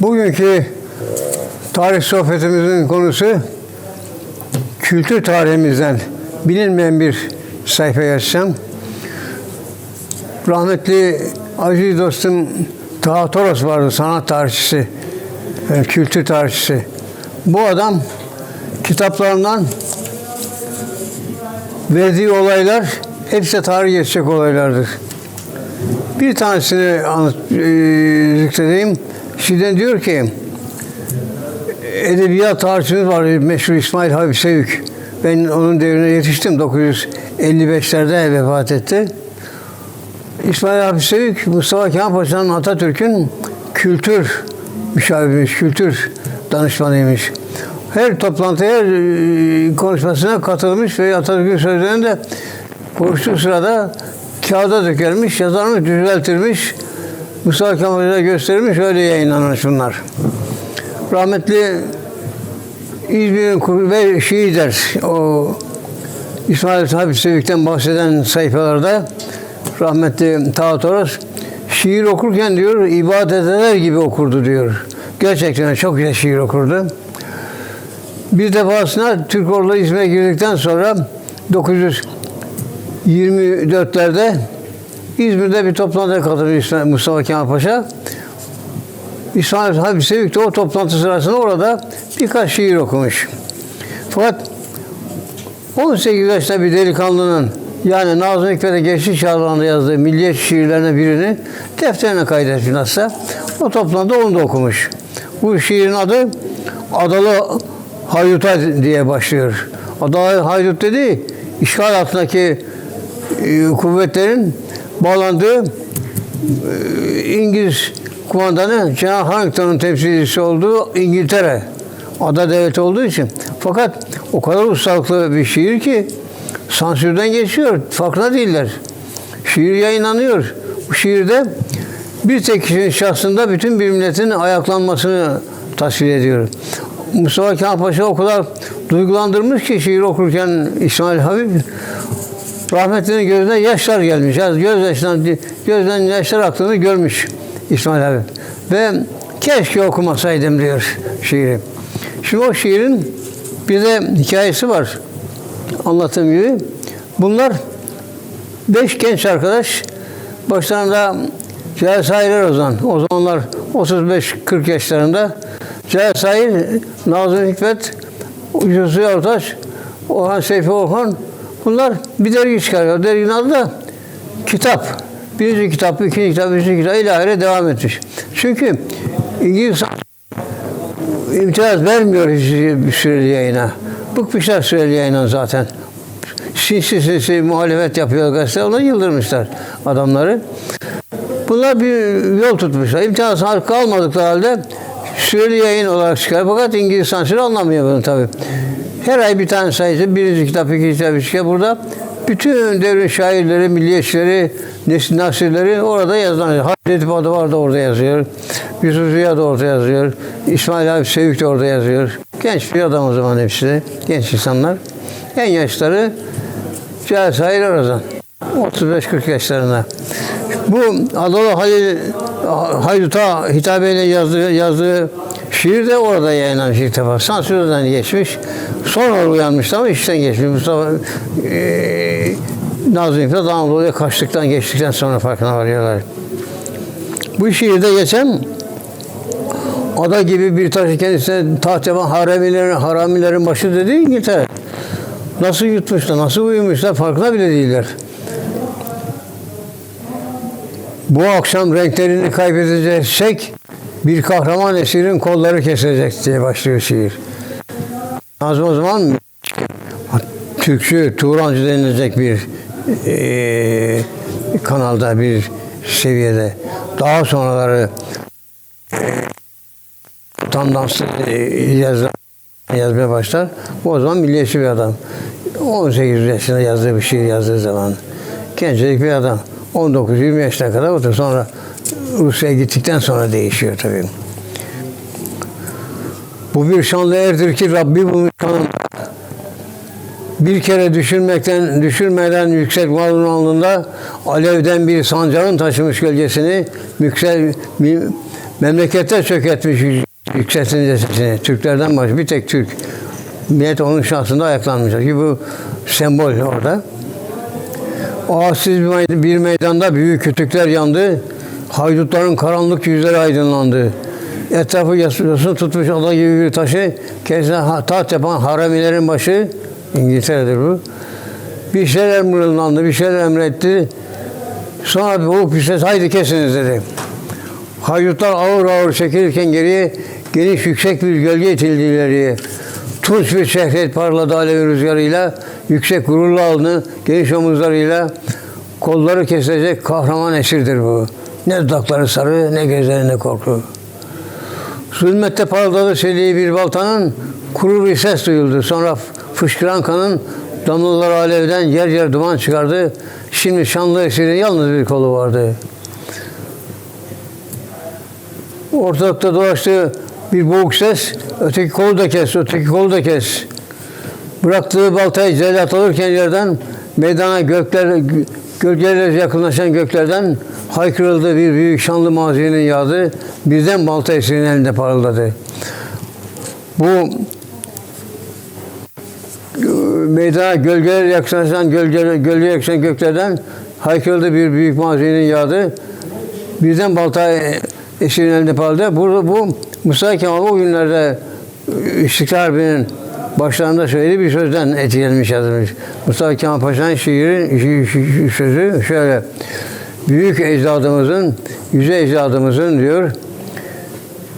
Bugünkü tarih sohbetimizin konusu kültür tarihimizden bilinmeyen bir sayfa açacağım. Rahmetli aziz dostum Taha Toros vardı, sanat tarihçisi, e, kültür tarihçisi. Bu adam kitaplarından verdiği olaylar hepsi tarih geçecek olaylardır. Bir tanesini anlat, e, zikredeyim. Şimdi diyor ki, edebiyat tarihçimiz var, meşhur İsmail Habib Sevük. Ben onun devrine yetiştim, 955'lerde vefat etti. İsmail Habib Sevük, Mustafa Kemal Paşa'nın Atatürk'ün kültür müşaviriymiş, kültür danışmanıymış. Her toplantıya, her konuşmasına katılmış ve Atatürk'ün sözlerini de konuştuğu sırada kağıda dökermiş, yazarmış, düzeltirmiş. Mustafa Kemal'e göstermiş, öyle yayınlanmış bunlar. Rahmetli İzmir'in ve Şiider, o İsmail Habib Sevik'ten bahseden sayfalarda rahmetli Taha Toros şiir okurken diyor ibadet eder gibi okurdu diyor. Gerçekten çok güzel şiir okurdu. Bir defasında Türk Ordu'na İzmir'e girdikten sonra 924'lerde İzmir'de bir toplantıya katılmış Mustafa Kemal Paşa. İsmail Habib Sevik de o toplantı sırasında orada birkaç şiir okumuş. Fakat 18 yaşında bir delikanlının yani Nazım Hikmet'e geçiş çağlarında yazdığı milliyet şiirlerine birini defterine kaydetmiş nasılsa. O toplantıda onu da okumuş. Bu şiirin adı Adalı Haydut'a diye başlıyor. Adalı Haydut dedi, işgal altındaki e, kuvvetlerin bağlandığı e, İngiliz kumandanı Cenab Harrington'un temsilcisi olduğu İngiltere. Ada devleti olduğu için. Fakat o kadar ustalıklı bir şiir ki sansürden geçiyor. Farkında değiller. Şiir yayınlanıyor. Bu şiirde bir tek kişinin şahsında bütün bir milletin ayaklanmasını tasvir ediyor. Mustafa Kemal Paşa o kadar duygulandırmış ki şiir okurken İsmail Habib rahmetlinin gözüne yaşlar gelmiş. Yani göz yaşından, gözden yaşlar aktığını görmüş İsmail Habib. Ve keşke okumasaydım diyor şiiri. Şimdi o şiirin bir de hikayesi var. Anlattığım gibi. Bunlar beş genç arkadaş başlarında Cahil Sahir Ozan. O zamanlar 35-40 yaşlarında. Cahil Sahir, Nazım Hikmet, Yusuf Yaltaş, Orhan Seyfi Orhan bunlar bir dergi çıkarıyor. Derginin adı da kitap. Birinci kitap, ikinci kitap, üçüncü kitap ilahire devam etmiş. Çünkü İngiliz imtiyaz vermiyor hiç süreli yayına. Bıkmışlar süreli yayından zaten. Sinsi sinsi muhalefet yapıyor gazete. Ona yıldırmışlar adamları. Bunlar bir yol tutmuşlar. İmtiyaz hakkı almadıkları halde süreli yayın olarak çıkar. Fakat İngiliz sansürü anlamıyor bunu tabii. Her ay bir tane sayısı, birinci kitap, ikinci kitap, üçüncü kitap burada. Bütün devrin şairleri, milliyetçileri, nasirleri orada yazılan. Hazreti Adı var da orada yazıyor. Yusuf Ziya da orada yazıyor. İsmail Habib Sevik de orada yazıyor. Genç bir adam o zaman hepsi de. Genç insanlar. En yaşları Cahil Sahir Arazan. 35-40 yaşlarında. Bu Adalı Halil Haydut'a hitabeyle yazdığı, yazdığı şiir de orada yayınlanmış ilk defa. Sansürden geçmiş. Sonra uyanmış ama işten geçmiş. Mustafa e, Nazım Hikmet Anadolu'ya kaçtıktan geçtikten sonra farkına varıyorlar. Bu şiirde geçen ada gibi bir taşı kendisine tahteban haramilerin, haramilerin başı dedi İngiltere. Nasıl yutmuşlar, nasıl uyumuşlar farkına bile değiller. Bu akşam renklerini kaybedeceksek bir kahraman esirin kolları kesilecek diye başlıyor şiir. Nazım o zaman Türkçü, Turancı denilecek bir eee, kanalda, bir seviyede. Daha sonraları eee tam danslı yaz, yazmaya başlar. Bu o zaman milliyetçi bir adam. 18 yaşında yazdığı bir şiir yazdığı zaman. Gencecik bir adam. 19-20 yaşına kadar otur. Sonra Rusya'ya gittikten sonra değişiyor tabii. Bu bir şanlı erdir ki Rabbi bulmuş kanında. Bir kere düşürmekten, düşürmeden yüksek varlığın alnında alevden bir sancağın taşımış gölgesini yüksel, memlekette çöketmiş yük- yükseltince sesini. Türklerden baş bir tek Türk. Millet onun şahsında ayaklanmış. Ki bu sembol orada. Ağaçsız bir mey- bir meydanda büyük kütükler yandı. Haydutların karanlık yüzleri aydınlandı. Etrafı yasını tutmuş ada gibi bir taşı, ha- taht yapan haramilerin başı, İngiltere'dir bu. Bir şeyler mırıldandı, bir şeyler emretti. Sonra boğuk bir ses, haydi kesiniz dedi. Haydutlar ağır ağır çekilirken geriye, geniş yüksek bir gölge itildi ileriye. Tunç bir şehret parladı alev rüzgarıyla, yüksek gururlu alnı, geniş omuzlarıyla, kolları kesilecek kahraman esirdir bu. Ne dudakları sarı, ne gözlerinde korku. Zulmette parladı çeliği bir baltanın, kuru bir ses duyuldu. Sonra fışkıran kanın damlaları alevden yer yer duman çıkardı. Şimdi şanlı esirin yalnız bir kolu vardı. Ortalıkta dolaştığı bir boğuk ses, öteki kolu da kes, öteki kolu da kes. Bıraktığı baltayı cellat alırken yerden, meydana gökler, gölgelerle yakınlaşan göklerden haykırıldı bir büyük şanlı mazinin yağdı. Birden balta esirin elinde parıldadı. Bu meydana gölgeler yaklaşan gölge, gölge yaklaşan göklerden haykırıldı bir büyük mazinin yağdı. Birden balta esirin elinde parıldadı. Bu, bu Musa Kemal o günlerde İstiklal Harbi'nin başlarında söylediği bir sözden etkilenmiş yazılmış. Mustafa Kemal Paşa'nın şiirin şi- şi- sözü şöyle. Büyük ecdadımızın, yüce ecdadımızın diyor,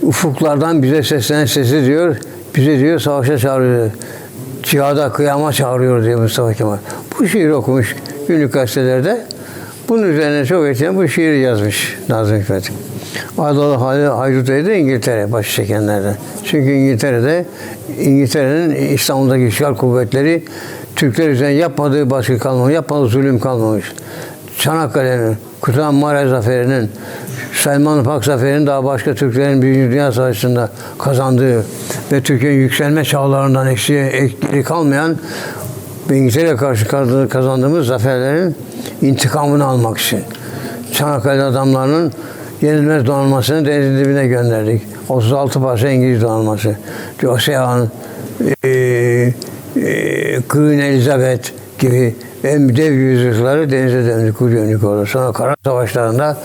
ufuklardan bize seslenen sesi diyor, bizi diyor savaşa çağırıyor. Cihada, kıyama çağırıyor diyor Mustafa Kemal. Bu şiiri okumuş günlük gazetelerde. Bunun üzerine çok etkilen bu şiiri yazmış Nazım Hikmet. Adalı Halil Haydut Bey de İngiltere başı çekenlerden. Çünkü İngiltere'de İngiltere'nin İstanbul'daki işgal kuvvetleri Türkler üzerine yapmadığı baskı kalmamış, yapmadığı zulüm kalmamış. Çanakkale'nin, Kutan Mare Zaferi'nin, Selman Pak Zaferi'nin daha başka Türklerin Birinci Dünya Savaşı'nda kazandığı ve Türkiye'nin yükselme çağlarından eksiğe ekleri kalmayan İngiltere'ye karşı kazandığımız zaferlerin intikamını almak için. Çanakkale adamlarının yenilmez donanmasını denizin dibine gönderdik. 36 parça İngiliz donanması. Joseon, e, e, Queen Elizabeth gibi en dev yüzükleri denize döndük, döndük orada. Sonra kara savaşlarında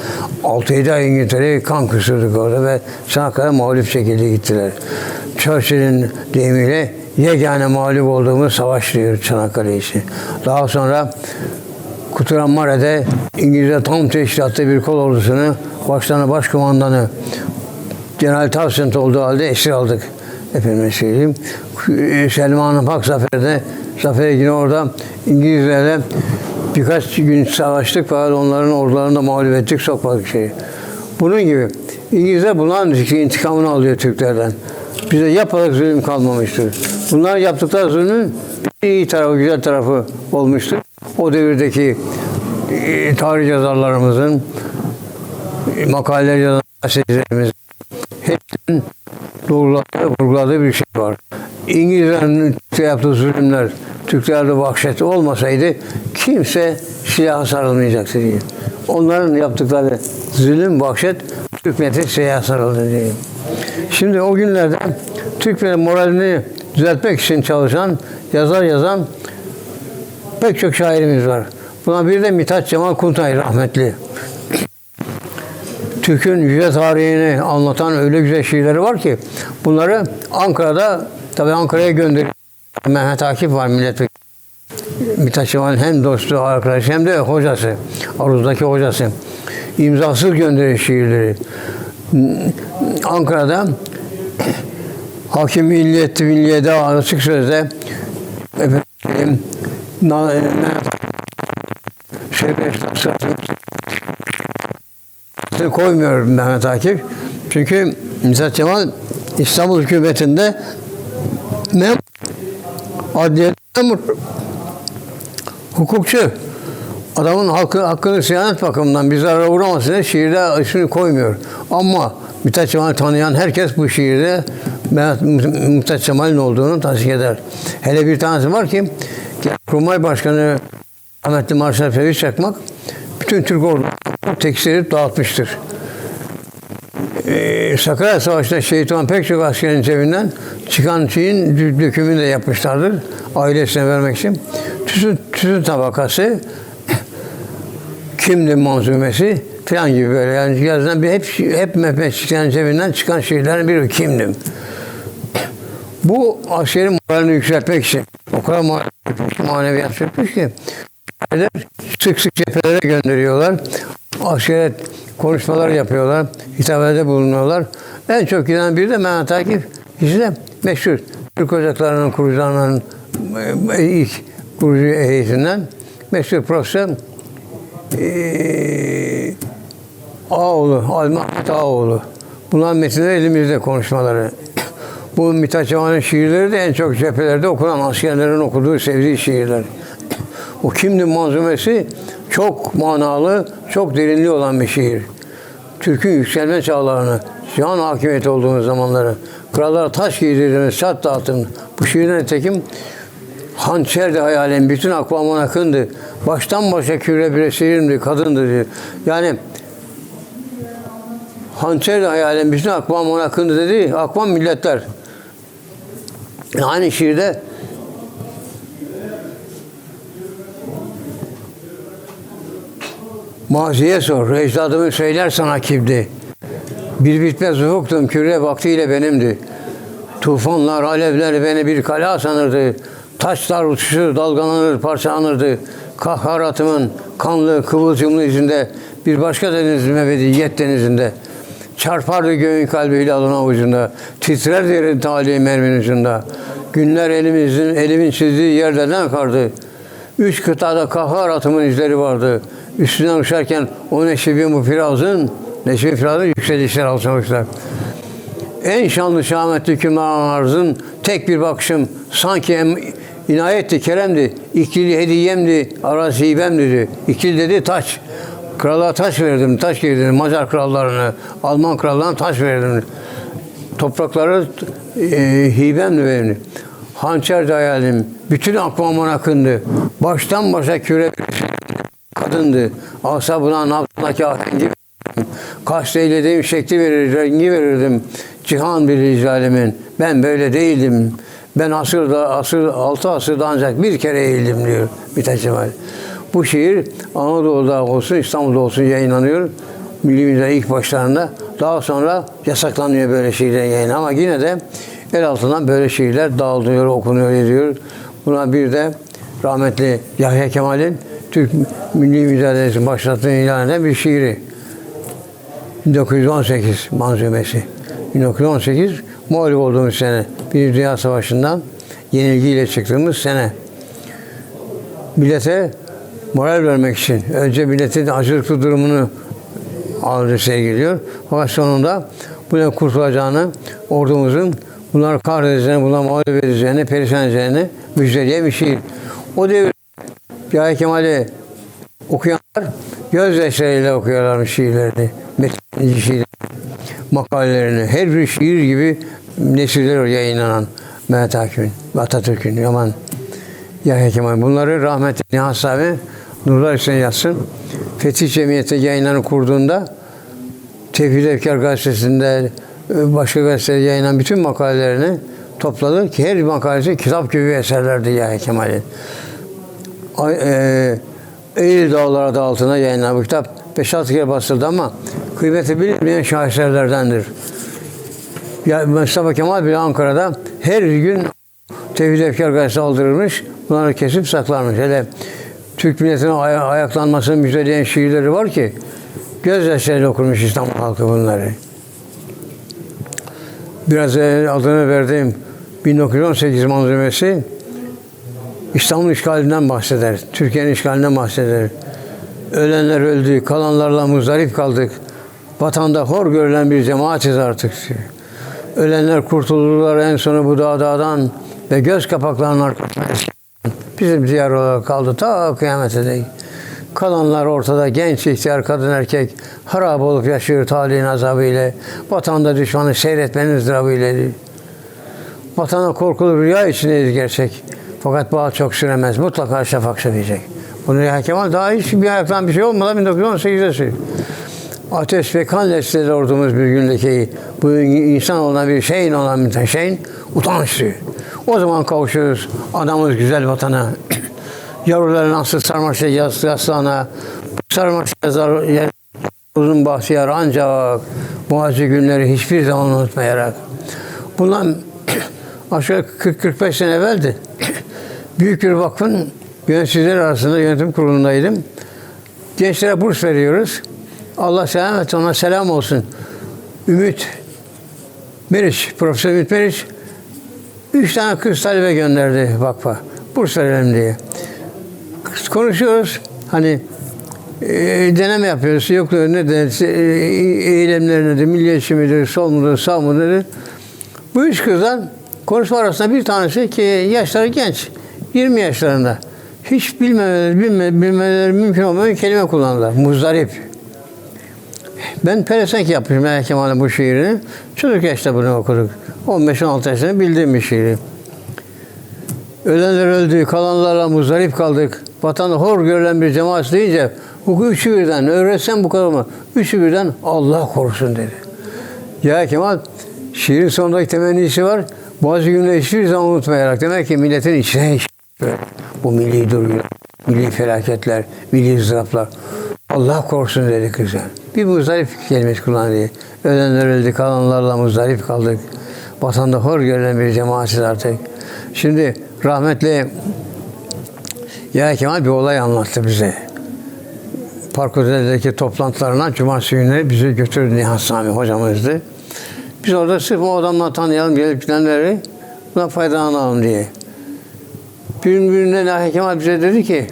6-7 ay İngiltere'yi kan küsürdük orada ve Çanakkale mağlup şekilde gittiler. Churchill'in deyimiyle yegane mağlup olduğumuz savaş diyor Çanakkale için. Daha sonra Kuturan Mare'de İngilizce tam teşkilatlı bir kol ordusunu başlarına başkumandanı General Townsend olduğu halde esir aldık. Efendim söyleyeyim. Selman Pak Zaferi'de Zafer'e yine orada İngilizlerle birkaç gün savaştık fakat onların ordularını da mağlup ettik sokmadık şeyi. Bunun gibi İngilizler bunların intikamını alıyor Türklerden. Bize yapmadık zulüm kalmamıştır. Bunlar yaptıkları zulmün iyi tarafı, güzel tarafı olmuştur. O devirdeki e, tarih yazarlarımızın, e, makaleler yazan hepsinin doğruladığı, vurguladığı bir şey var. İngilizlerin şey yaptığı zulümler, Türklerde vahşet olmasaydı kimse silaha sarılmayacaktı diye. Onların yaptıkları zulüm, vahşet Türk milleti silaha sarıldı diye. Şimdi o günlerde Türklerin moralini düzeltmek için çalışan, yazar yazan pek çok şairimiz var. Buna bir de Mithat Cemal Kuntay rahmetli. Türk'ün yüce tarihini anlatan öyle güzel şiirleri var ki bunları Ankara'da tabii Ankara'ya gönderiyor. Mehmet Akif var milletvekili. Mithat Cemal'in hem dostu, arkadaşı hem de hocası. Aruz'daki hocası. İmzasız gönderiyor şiirleri. Ankara'da Hakim Milliyeti Milliye'de açık sözde efendim, Mehmet Şevket Sıratı koymuyor Mehmet Akif. Çünkü Mithat Cemal İstanbul hükümetinde mem adliye memur hukukçu adamın hakkı, hakkını siyanet bakımından bir zarara uğramasına şiirde ismini koymuyor. Ama Mithat Cemal'i tanıyan herkes bu şiirde Mümtaz Cemal'in olduğunu tasdik eder. Hele bir tanesi var ki Kurmay Başkanı Ahmetli Marşal Fevzi Çakmak bütün Türk ordu tekstil dağıtmıştır. Ee, Sakarya Savaşı'nda şehit olan pek çok askerin cebinden çıkan şeyin dö- dökümünü de yapmışlardır. Ailesine vermek için. Tütün, tütün tabakası, kimdi manzumesi falan gibi böyle. Yani yazılan bir hep, hep Mehmetçiklerin cebinden çıkan şeylerin biri kimdim. Bu askerin moralini yükseltmek için o kadar ma- maneviyat çökmüş ki askerler sık sık cephelere gönderiyorlar. Askere konuşmalar yapıyorlar. Hitabede bulunuyorlar. En çok giden biri de Mehmet Akif. İkisi de meşhur. Türk Ocakları'nın kurucularının e, ilk kurucu heyetinden meşhur profesör eee Ağoğlu, Ali Mahmut Ağoğlu. Bunların metinleri elimizde konuşmaları. Bu Mithat Cemal'in şiirleri de en çok cephelerde okunan askerlerin okuduğu, sevdiği şiirler. O kimdi manzumesi çok manalı, çok derinliği olan bir şiir. Türk'ün yükselme çağlarını, can hakimiyeti olduğumuz zamanları, krallara taş giydirdiğimiz çat dağıtım. Bu şiirin nitekim hançer de hayalin bütün akvamın akındı. Baştan başa küre bir esirimdi, kadındı diyor. Yani hançer de hayalin bütün akvamın akındı dedi. Akvam milletler. Aynı şiirde Maziye sor, ecdadımı söyler sana kimdi? Bir bitmez ufuktum, küre vaktiyle benimdi. Tufanlar, alevler beni bir kala sanırdı. Taşlar uçuşur, dalgalanır, parçalanırdı. Kahharatımın kanlı, kıvılcımlı izinde bir başka deniz mebediyet denizinde. Çarpardı göğün kalbiyle alın avucunda. Titrer yerin tali mermin ucunda. Günler elimizin, elimin çizdiği yerden akardı. Üç kıtada kahharatımın izleri vardı. Üstünden uçarken o neşebi bu firazın, neşebi firazın yükselişler alçalmışlar. En şanlı şahmetli hükümdarın arzın tek bir bakışım sanki em, inayetti, keremdi, ikili hediyemdi, arazibem dedi. İkili dedi taş. Krala taş verdim, taş girdim. Macar krallarını, Alman krallarına taş verdim. Toprakları e, hibemdi benim. Hançer de hayalim, bütün akvamın akındı. Baştan başa küre kadındı. Asabına nabzındaki ahengi Kast eylediğim şekli verir, rengi verirdim. Cihan bir zalimin. Ben böyle değildim. Ben asırda, asır, altı asırda ancak bir kere eğildim diyor Mithat Cemal. Bu şiir Anadolu'da olsun, İstanbul'da olsun yayınlanıyor. Milli Müze ilk başlarında. Daha sonra yasaklanıyor böyle şiirler yayın ama yine de el altından böyle şiirler dağılıyor, okunuyor, ediyor. Buna bir de rahmetli Yahya Kemal'in Türk Milli Mücadelesi başlattığını ilan eden bir şiiri. 1918 manzumesi. 1918 muhalif olduğumuz sene. Bir Dünya Savaşı'ndan yenilgiyle çıktığımız sene. Millete moral vermek için önce milletin acılıklı durumunu aldı sergiliyor. Fakat sonunda buna kurtulacağını, ordumuzun bunlar kahredeceğini, bunlar mağlup edeceğini, perişan edeceğini müjdeleyen bir şiir. O devir Yahya Kemal'i okuyanlar gözyaşlarıyla okuyorlarmış şiirlerini, metinci şiirlerini, makalelerini. Her bir şiir gibi nesiller yayınlanan Mehmet Akif'in, Atatürk'ün, Yaman, Yahya Kemal. Bunları rahmetli Nihat Sami nurlar içine yatsın. Fetih Cemiyeti yayınlarını kurduğunda Tevhid Efkar gazetesinde başka gazetelerde yayınlanan bütün makalelerini topladı ki her makalesi kitap gibi eserlerdi Yahya Kemal'in. Ay- e, Eğri Dağlar adı altına yayınlanan bu kitap 5-6 kere basıldı ama kıymeti bilinmeyen şaheserlerdendir. Ya Mustafa Kemal bile Ankara'da her gün Tevhid Efkar gazetesi aldırılmış. Bunları kesip saklanmış. Hele Türk milletinin ay- ayaklanmasını müjdeleyen şiirleri var ki gözyaşlarıyla okurmuş İstanbul halkı bunları. Biraz adını verdiğim 1918 manzumesi İstanbul işgalinden bahseder. Türkiye'nin işgalinden bahseder. Ölenler öldü, kalanlarla muzdarip kaldık. Vatanda hor görülen bir cemaatiz artık. Ölenler kurtuldular en sonu bu dağdan ve göz kapaklarının arkasına Bizim diyar olarak kaldı ta kıyamete dek. Kalanlar ortada genç, ihtiyar, kadın, erkek harap olup yaşıyor talihin azabıyla. Vatanda düşmanı seyretmenin ızdırabıyla. Vatana korkulu rüya içindeyiz gerçek. Fakat bu hayat çok süremez. Mutlaka şafak söyleyecek. Bunu Yahya Kemal daha hiç bir ayaktan bir şey olmadan 1918'de söylüyor. Ateş ve kan lesleri ordumuz bir gün lekeyi. Bu insan olan bir şeyin olan bir şeyin utanç duyuyor. O zaman kavuşuyoruz adamız güzel vatana. Yavruları nasıl sarmaşa yas, yastığına, sarmaşa yer- uzun bahtiyar ancak bazı günleri hiçbir zaman unutmayarak. Bundan aşağı 40-45 sene evveldi. Büyük bir vakfın yöneticileri arasında yönetim kurulundaydım. Gençlere burs veriyoruz. Allah selam et, ona selam olsun. Ümit Meriç, Profesör Ümit Meriç, üç tane kız talebe gönderdi vakfa. Burs verelim diye. Konuşuyoruz. Hani e, deneme yapıyoruz. Yok ne de e, eylemler nedir, milliyetçi midir, sol mudur, sağ mıdır? Bu üç kızdan konuşma arasında bir tanesi ki yaşları genç. 20 yaşlarında. Hiç bilmemeleri, bilme, bilmeleri mümkün olmayan kelime kullandılar. Muzdarip. Ben pelesenk yapmışım Yahya Kemal'in bu şiirini. Çocuk yaşta bunu okuduk. 15-16 yaşında bildiğim bir şiiri. Ölenler öldü, kalanlarla muzdarip kaldık. Vatanı hor görülen bir cemaat deyince bu üçü birden, öğretsem bu kadar mı? Üçü birden Allah korusun dedi. Ya Kemal, şiirin sonundaki temennisi var. Bazı günleri hiçbir zaman unutmayarak. Demek ki milletin içine iş- bu milli duygular, milli felaketler, milli ızdıraplar. Allah korusun dedi kıza. Bir muzdarip kelimesi kullandı. Ölenler öldü, kalanlarla muzdarip kaldık. Vatanda hor görülen bir cemaatiz artık. Şimdi rahmetli ya Kemal bir olay anlattı bize. Park Oteli'deki toplantılarına cumartesi günleri bizi götürdü Nihat Sami hocamızdı. Biz orada sırf o adamla tanıyalım, gelip gidenleri buna faydalanalım diye. Bir gün birinde bize dedi ki,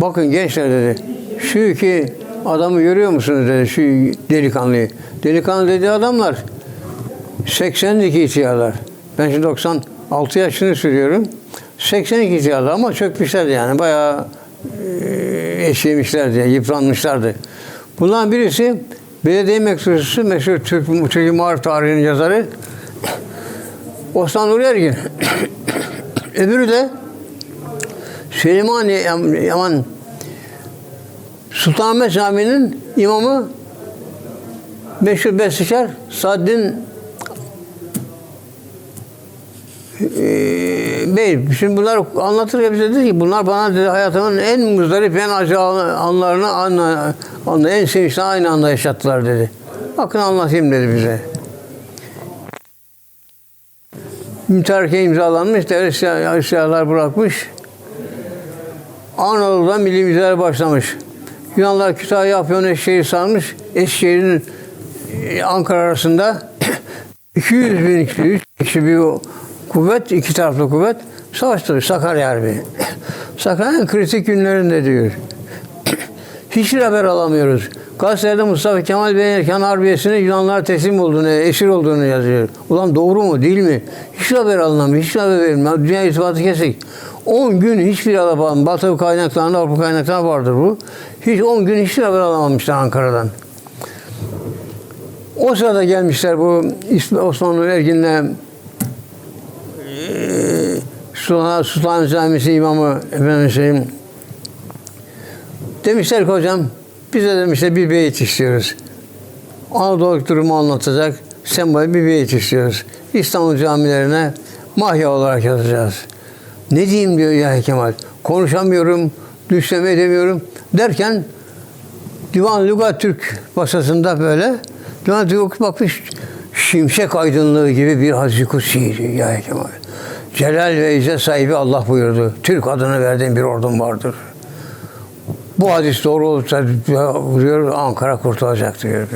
bakın gençler dedi, şu iki adamı görüyor musunuz dedi, şu delikanlıyı. Delikanlı dediği adamlar 82 ihtiyarlar. Ben şimdi 96 yaşını sürüyorum. 82 ihtiyarlar ama çökmüşlerdi yani. Bayağı eşeğmişlerdi, yıpranmışlardı. Bundan birisi belediye mektubusu meşhur Türk, Türk Muharif tarihinin yazarı Osman Nuri Ergin. Öbürü de Süleymaniye Yaman Sultanahmet Camii'nin imamı meşhur bestekar Saddin Ee, Bey, şimdi bunlar anlatırken bize dedi ki bunlar bana dedi hayatımın en muzdarip, en acı anlarını, anla, anla, en sevinçli aynı anda yaşattılar dedi. Bakın anlatayım dedi bize. Mütareke imzalanmış, devlet silahlar bırakmış. Anadolu'da milli mücadele başlamış. Yunanlar Kütahya, Afyon, Eskişehir sarmış. Eskişehir'in e, Ankara arasında 200 bin kişi, 3 kişi bir kuvvet, iki taraflı kuvvet savaştı. Sakarya Harbi. Sakarya'nın kritik günlerinde diyor. Hiçbir haber alamıyoruz. Gazetede Mustafa Kemal Bey'in Erkan Harbiyesi'ne Yunanlar teslim olduğunu, esir olduğunu yazıyor. Ulan doğru mu, değil mi? Hiç haber alınamıyor, hiç haber verilmiyor. Dünya irtibatı kesik. 10 gün hiçbir alamadım. Batı kaynaklarında, Avrupa kaynaklarında vardır bu. Hiç 10 gün hiçbir haber alamamışlar Ankara'dan. O sırada gelmişler bu Osmanlı Ergin'le Sultan, Sultan Camisi imamı efendim şeyim demişler ki hocam bize demişler bir beyit istiyoruz. Anadolu durumu anlatacak sembol bir beyit istiyoruz. İstanbul camilerine mahya olarak yazacağız. Ne diyeyim diyor Yahya Kemal. Konuşamıyorum, düşleme edemiyorum derken Divan Lugat Türk basasında böyle Divan Lugat bakmış şimşek aydınlığı gibi bir Hazreti Kutsi'ydi Yahya Kemal. Celal ve İzzet sahibi Allah buyurdu. Türk adını verdiğim bir ordum vardır. Bu hadis doğru olursa diyor, Ankara kurtulacak diyor.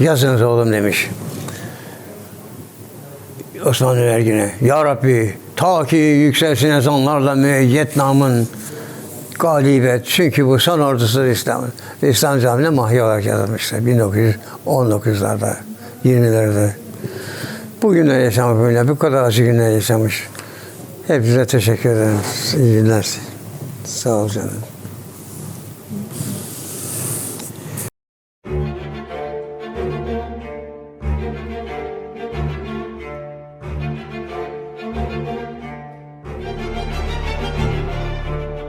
Yazınız oğlum demiş. Osman Ergin'e. Ya Rabbi ta ki yükselsin ezanlarla müeyyet namın galibet. Çünkü bu son ordusu İslam'ın. İslam Camii'ne mahya olarak yazılmıştır. 1919'larda, 20'lerde. Bugün de yaşamış böyle. Bu kadar acı günler yaşamış. Hepinize teşekkür ederim. İyi günler. Sağ ol canım.